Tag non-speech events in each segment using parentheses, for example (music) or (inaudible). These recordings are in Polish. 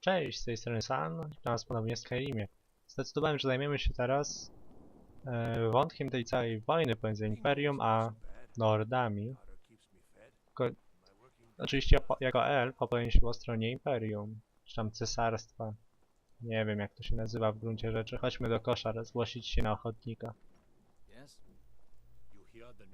Cześć, z tej strony San, witam was ponownie w Skyrimie. Zdecydowałem, że zajmiemy się teraz e, wątkiem tej całej wojny pomiędzy Imperium a Nordami. Tylko, oczywiście jako elf opowiem się po stronie Imperium, czy tam cesarstwa. Nie wiem jak to się nazywa w gruncie rzeczy. Chodźmy do koszar, zgłosić się na ochotnika. Yes? You hear the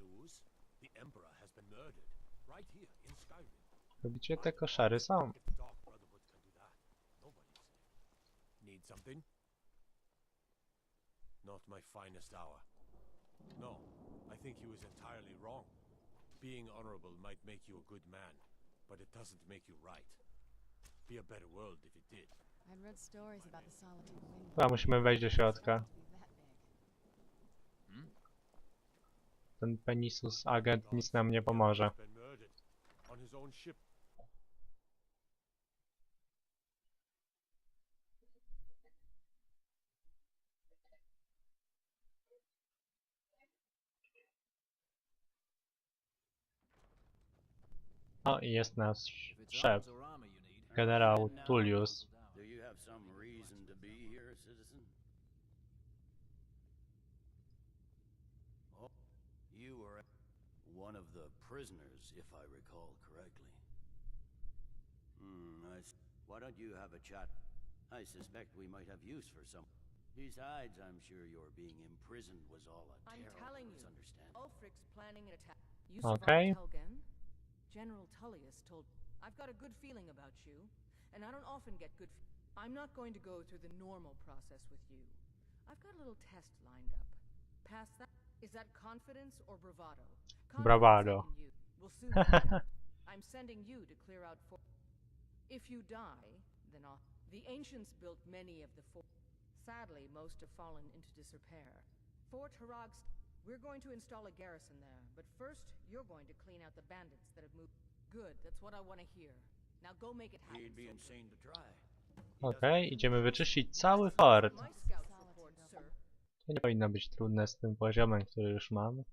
Not my finest hour. No, I think he was entirely wrong. Being honorable might make you a good man, but it doesn't make you right. Be a better world if it did. I'd read stories about the Solitude Wind. Chyba musimy wejść do środka. Be that big. Hmm? Ten Penisus agent nic nam nie pomoże. Has been murdered on his own ship. O, i jest nasz szef, arms you need, generał Tullius. Do you have some reason to be here, citizen? Oh, you were one of the prisoners, if I recall correctly. Hmm, I s- Why don't you have a chat? I suspect we might have use for some. Besides, I'm sure your being imprisoned was all a I'm terrible telling you. misunderstanding. Ulfric's planning an attack. You Okay. Helgen. General Tullius told I've got a good feeling about you, and I don't often get good. I'm not going to go through the normal process with you. I've got a little test lined up. Pass that. Is that confidence or bravado? Confidence Bravado. We'll soon. (laughs) I'm sending you to clear out for. If you die, then I'll. The ancients built many of the fort. Sadly, most have fallen into disrepair. Fort Harag's. We're going to install a garrison there, but first, you're going to clean out the bandits that have moved. Good, that's what I want to hear. Now go make it happen. He'd be insane to try. Okej, idziemy wyczyścić cały fort. To nie powinno być trudne z tym poziomem, który już mam.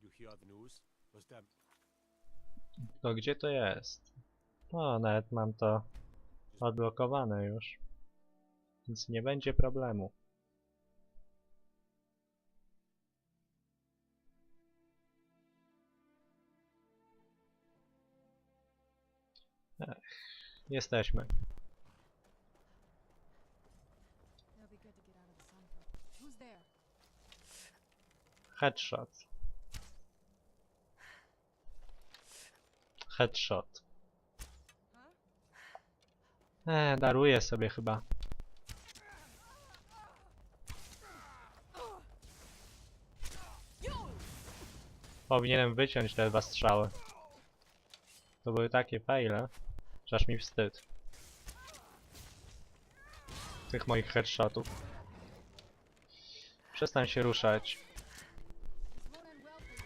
You hear the news? Was that To gdzie to jest? O, nawet mam to odblokowane już. Więc nie będzie problemu. Ech, jesteśmy. It'll be good to get out of the sun. for- Who's there? Headshot. Headshot. Eee, daruję sobie chyba. Powinienem wyciąć te dwa strzały. To były takie faile, że aż mi wstyd. Tych moich headshotów. Przestań się ruszać. This won't end well for you.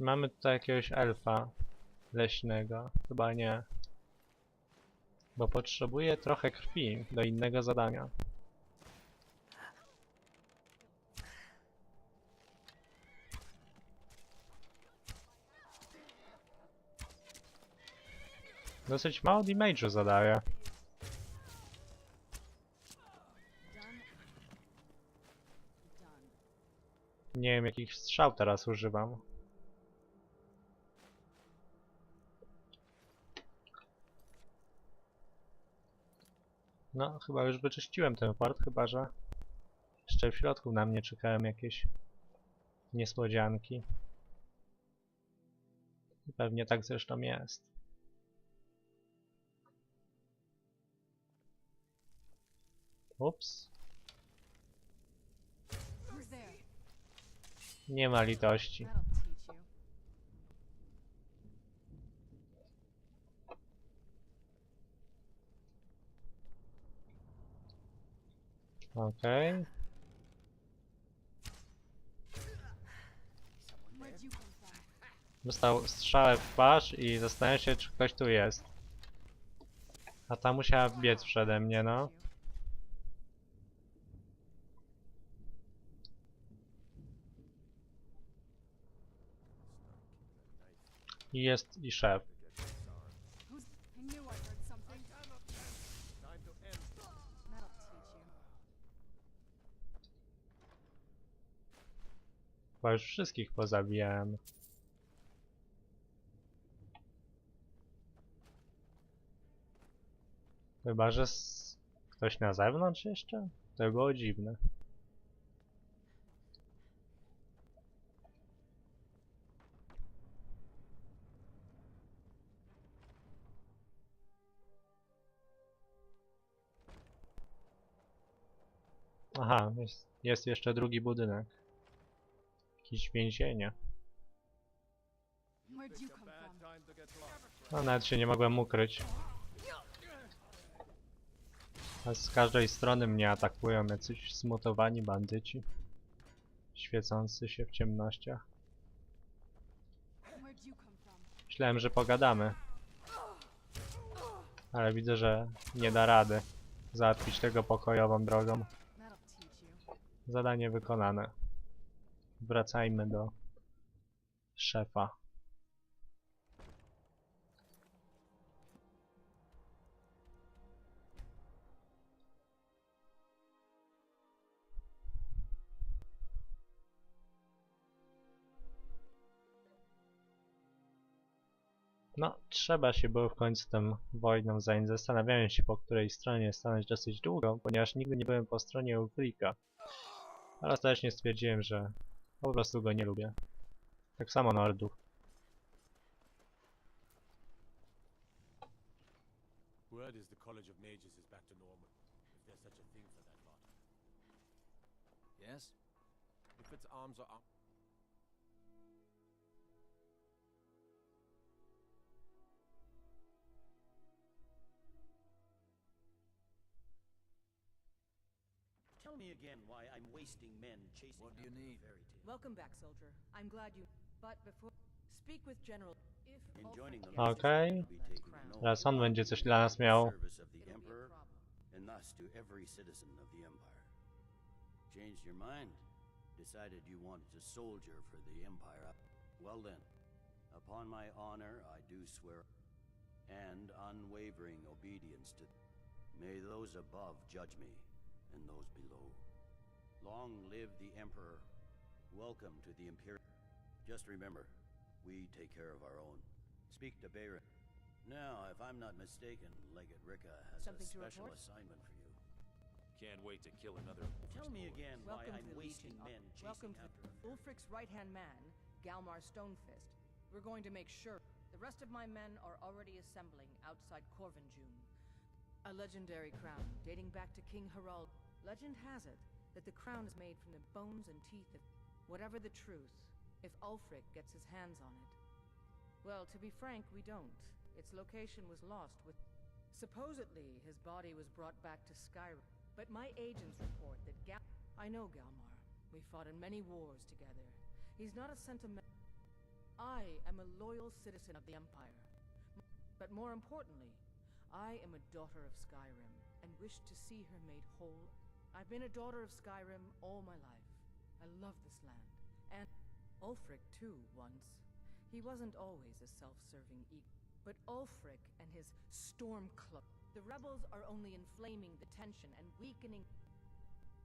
Czy mamy tutaj jakiegoś elfa leśnego? Chyba nie. Bo potrzebuję trochę krwi do innego zadania. Dosyć mało damage'u zadaje. Nie wiem jakich strzał teraz używam. No, chyba już wyczyściłem ten port, chyba że jeszcze w środku na mnie czekają jakieś niespodzianki. I pewnie tak zresztą jest. Ups, nie ma litości. Okej. From? Dostał strzałę w twarz i zastanawiam się, czy ktoś tu jest. A ta musiała biec przede mnie, no. Jest i szef. Chyba już wszystkich pozabijałem. Chyba, że ktoś na zewnątrz jeszcze? To by było dziwne. Aha, jest, jest jeszcze drugi budynek. Jakieś więzienie. No nawet się nie mogłem ukryć. A z każdej strony mnie atakują jacyś zmutowani bandyci. Świecący się w ciemnościach. Myślałem, że pogadamy. Ale widzę, że nie da rady załatwić tego pokojową drogą. Zadanie wykonane. Wracajmy do szefa. No, trzeba się było w końcu tą wojną zająć. Zastanawiałem się, po której stronie stanąć dosyć długo, ponieważ nigdy nie byłem po stronie Ulfrika. Ale ostatecznie stwierdziłem, że po prostu go nie lubię. Tak samo Nordów. Word is the College of Mages is back to normal. If there's such a thing for that lot. Yes? If its arms are up. Tell me again why I'm wasting men chasing What do you need? fairy tale. Welcome back, soldier. I'm glad you. But before. Speak with General. If In joining the Okay. hand We'll be on that taking crown, an oath Teraz on będzie coś dla nas miał. service of the it'll be a and thus to every citizen of the Empire. Changed your mind? Decided you wanted to soldier for the Empire? Well then, upon my honor, I do swear and unwavering obedience to. May those above judge me, and those below. Long live the Emperor. Welcome to the Imperial. Just remember, we take care of our own. Speak to Bayron. Now, if I'm not mistaken, Legate Ricka has Something a special assignment for you. Can't wait to kill another. Tell me again why Welcome I'm to the wasting Legion. men chasing Welcome to after a Ulfric's right-hand man, Galmar Stonefist. We're going to make sure the rest of my men are already assembling outside Corvinjune. A legendary crown dating back to King Harald. Legend has it that the crown is made from the bones and teeth of whatever the truth, if Ulfric gets his hands on it. Well, to be frank, we don't. Its location was lost with Supposedly, his body was brought back to Skyrim. But my agents report that Gal- I know Galmar. We fought in many wars together. He's not a sentiment. I am a loyal citizen of the Empire. But more importantly, I am a daughter of Skyrim and wish to see her made whole. I've been a daughter of Skyrim all my life. I love this land. And Ulfric, too, once. He wasn't always a self-serving eagle. But Ulfric and his storm cloak. The rebels are only inflaming the tension and weakening.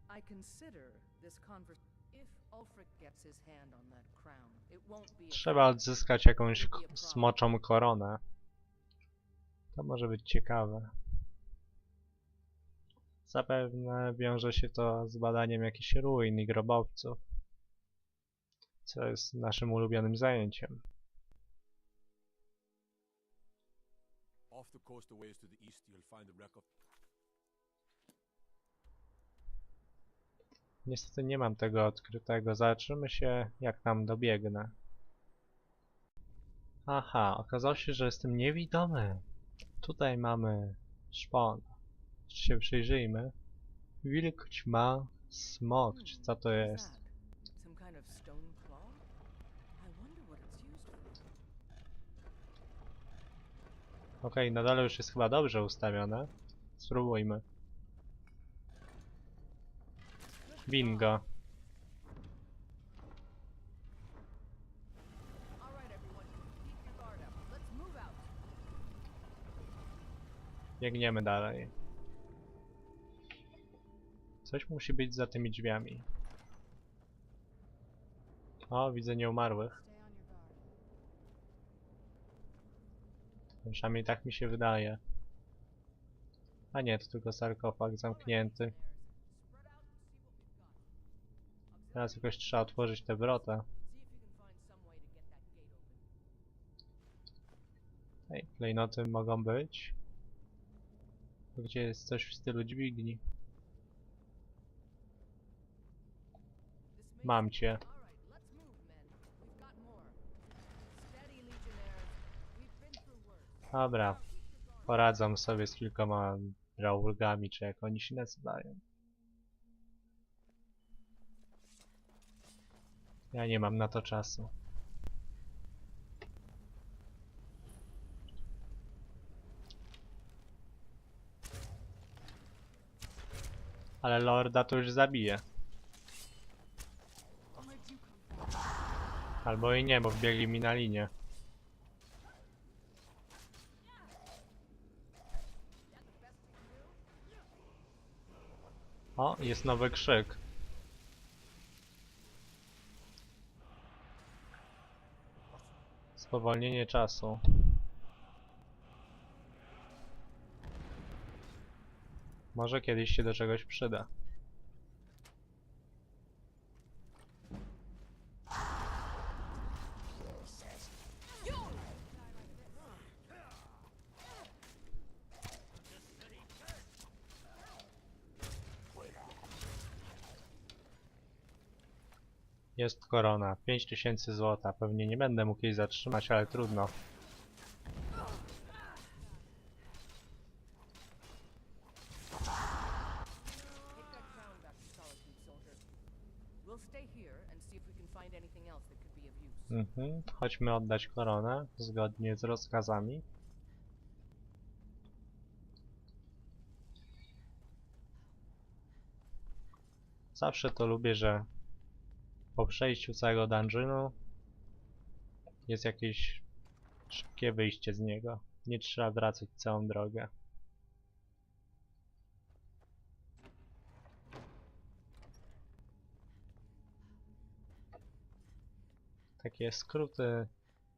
I consider this conversation. If Ulfric gets his hand on that crown, it won't be. Trzeba odzyskać jakąś smoczą koronę. To może być ciekawe. Zapewne wiąże się to z badaniem jakichś ruin i grobowców. Co jest naszym ulubionym zajęciem. Off the coast a ways to the east, you'll find the wreck of. Niestety nie mam tego odkrytego. Zobaczymy się, jak tam dobiegnę. Aha, okazało się, że jestem niewidomy. Tutaj mamy szpon. Się przyjrzyjmy. Wilk, ćma, smok. Czy co to What's jest? for. Okej, na dole już jest chyba dobrze ustawione. Spróbujmy. Bingo. All right, Coś musi być za tymi drzwiami. O, widzę nieumarłych. Przynajmniej tak mi się wydaje. A nie, to tylko sarkofag zamknięty. Teraz jakoś trzeba otworzyć te wrota. See if you can find some way to get that gate open. Ej, klejnoty mogą być. Gdzie jest coś w stylu dźwigni. This may Mam cię. All right, let's move, men. We've got more. Steady, Legionnaires. We've been through worse. Dobra, poradzą sobie z kilkoma raulgami, czy jak oni się nazywają. Ja nie mam na to czasu. Ale Lorda to już zabije. Albo i nie, bo wbiegli mi na linię. O, jest nowy krzyk. Spowolnienie czasu. Może kiedyś się do czegoś przyda. Jest korona, 5000 złota. Pewnie nie będę mógł jej zatrzymać, ale trudno. Mhm. Chodźmy oddać koronę, zgodnie z rozkazami. Zawsze to lubię, że po przejściu całego dungeonu jest jakieś szybkie wyjście z niego. Nie trzeba wracać całą drogę. Takie skróty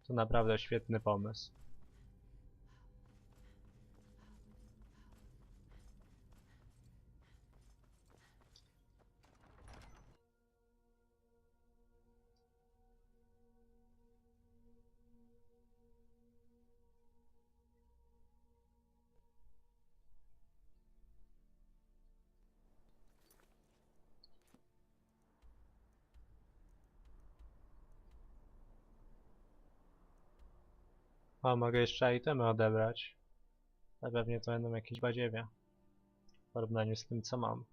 to naprawdę świetny pomysł. O, mogę jeszcze itemy odebrać. Ale pewnie to będą jakieś badziewia. W porównaniu z tym, co mam.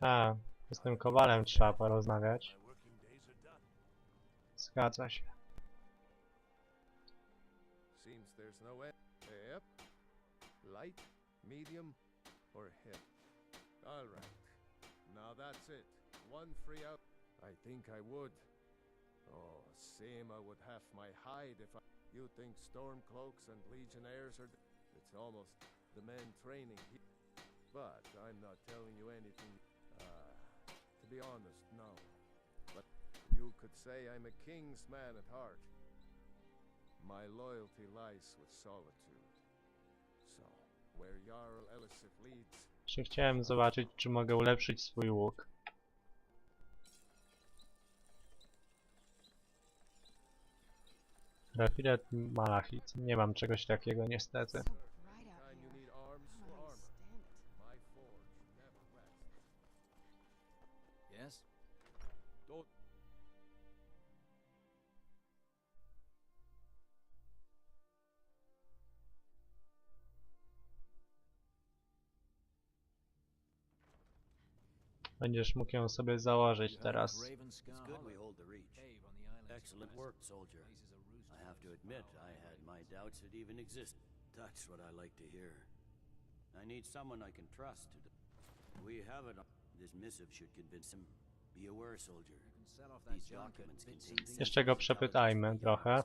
A, z tym kowalem trzeba porozmawiać. My working days are done. Zgadza się. Seems there's no end. Yep. Light, medium, or heavy. All right. Now that's it. One free out. I think I would. Oh, same I would have my hide if I... You think Stormcloaks and Legionnaires are... It's almost the men training here. But I'm not telling you anything... Uh, to be honest, no. But you could say I'm a king's man at heart. My loyalty lies with solitude. So, where Jarl Elisif leads, Jeszcze chciałem zobaczyć, czy mogę ulepszyć swój łuk. Refilet Malachit. Nie mam czegoś takiego niestety. Będziesz mógł ją sobie założyć teraz. Excellent work, soldier. I have to admit, I had my doubts it even existed. That's what I like to hear. I need someone I can trust to. We have it. This missive should convince him. Be aware, soldier. These documents contain. Jeszcze go przepytajmy trochę.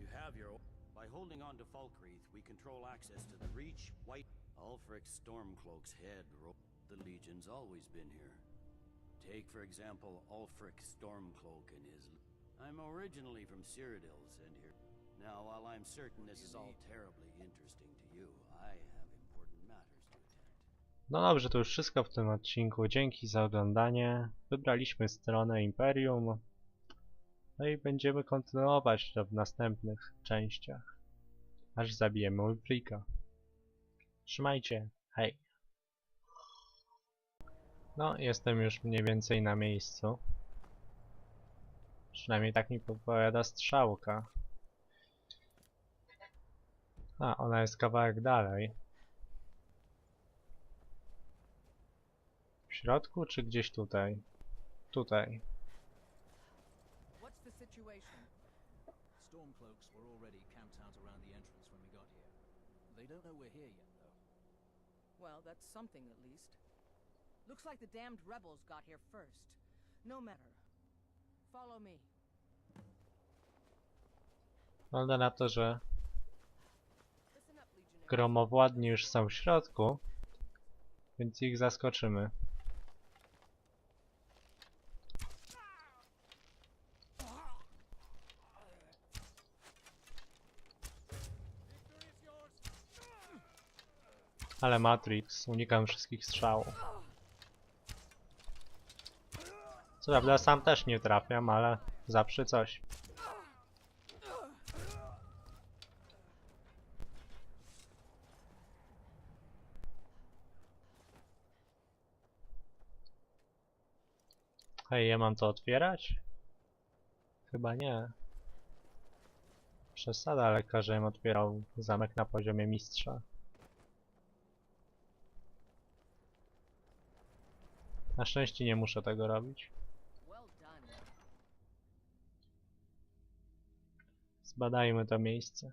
You have your. By holding on to Falkreath, we control access to the Reach, White, Ulfric Stormcloak's head. The Legion's always been here. Take, for example, Ulfric Stormcloak and his. I'm originally from Cyrodiils and here. Now, while I'm certain this is all terribly interesting to you, I have important matters to attend. No dobrze, to już wszystko w tym odcinku. Dzięki za oglądanie. Wybraliśmy stronę Imperium. No i będziemy kontynuować to w następnych częściach. Aż zabijemy Ulfrika. Trzymajcie. Hej. No, jestem już mniej więcej na miejscu. Przynajmniej tak mi podpowiada strzałka. A, ona jest kawałek dalej. W środku, czy gdzieś tutaj? Tutaj. Stormcloaks. They don't know we're here yet. Well, that's something at least. Looks like the damned rebels got here first. No matter. Follow me. Wygląda na to, że gromowładni już są w środku, więc ich zaskoczymy. Ale Matrix, unikam wszystkich strzałów. Co prawda sam też nie trafiam, ale zawsze coś. Hej, ja mam to otwierać? Chyba nie. Przesada lekka, żebym otwierał zamek na poziomie mistrza. Na szczęście nie muszę tego robić. Zbadajmy to miejsce.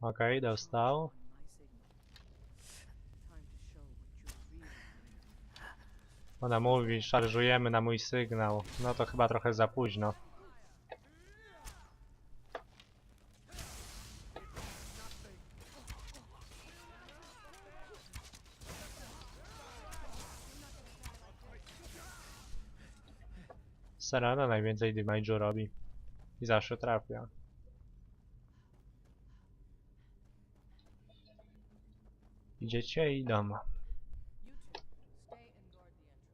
Okej, dostał. On my signal. Time to show what you're really Ona mówi, szarżujemy na mój sygnał. No to chyba trochę za późno. Serena najwięcej damage'u robi. I zawsze trafia. Idziecie i idą. You two, stay and guard the entrance.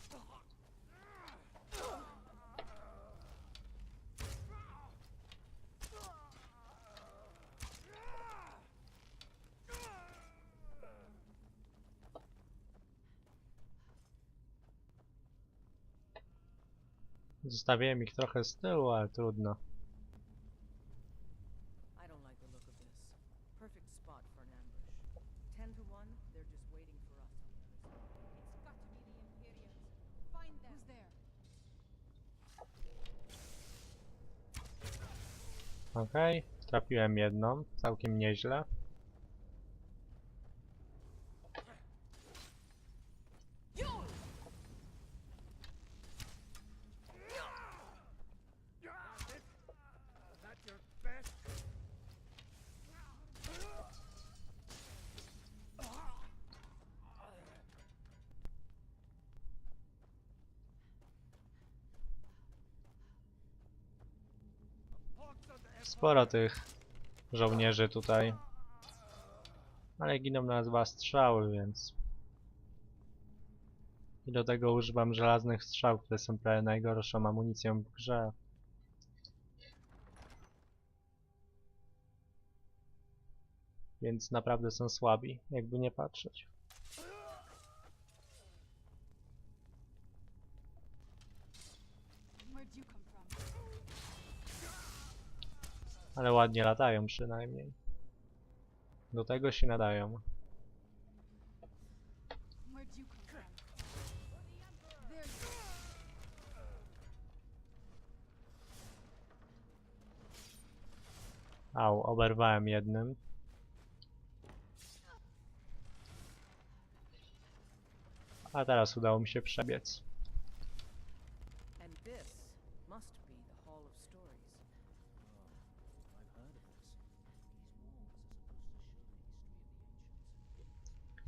We don't want any storm. You! Zostawiłem ich trochę z tyłu, ale trudno. I don't like the look of this. Perfect spot for an ambush. Ten to one, they're just waiting for us on the other side. It's got to be the Imperials. Find them. Who's there? Okej, trafiłem jedną, całkiem nieźle. That's your best. Sporo tych żołnierzy tutaj. Ale giną na dwa strzały, więc... I do tego używam żelaznych strzał, które są prawie najgorszą amunicją w grze. Więc naprawdę są słabi, jakby nie patrzeć. Where'd you come from? Ale ładnie latają przynajmniej. Do tego się nadają. Au, oberwałem jednym. A teraz udało mi się przebiec. And this must be the Hall of Stories. I've heard of this.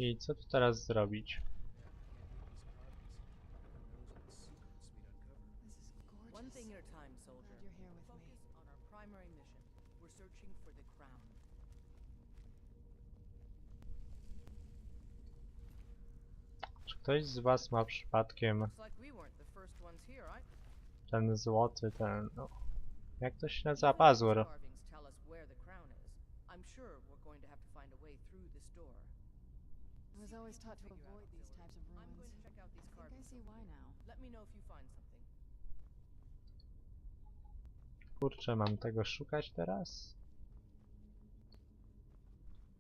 I co tu teraz zrobić? One This is thing gorgeous. at a time, soldier. Glad you're here with me. Focus on our primary mission. We're searching for the crown. Czy ktoś z was ma przypadkiem Looks like we weren't the first ones here, right? ten złoty, ten... No, jak to się nazywa? Even if the Pazur. carvings tell us where the crown is, I'm sure we're going to have to find a way through this door. I was always taught to avoid the these types of I'm going ruins. to check out these I think I carvings. see why now. Let me know if you find something. Kurczę, mam tego szukać teraz?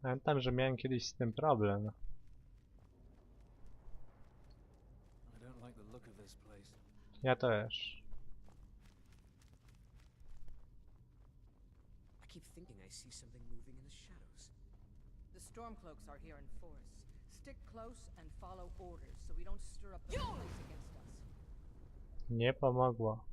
Pamiętam, że miałem kiedyś z tym problem. Ja też. I keep thinking I see something moving in the shadows. The Stormcloaks are here in force. Stick close and follow orders so we don't stir up the place against us. Nie pomogło.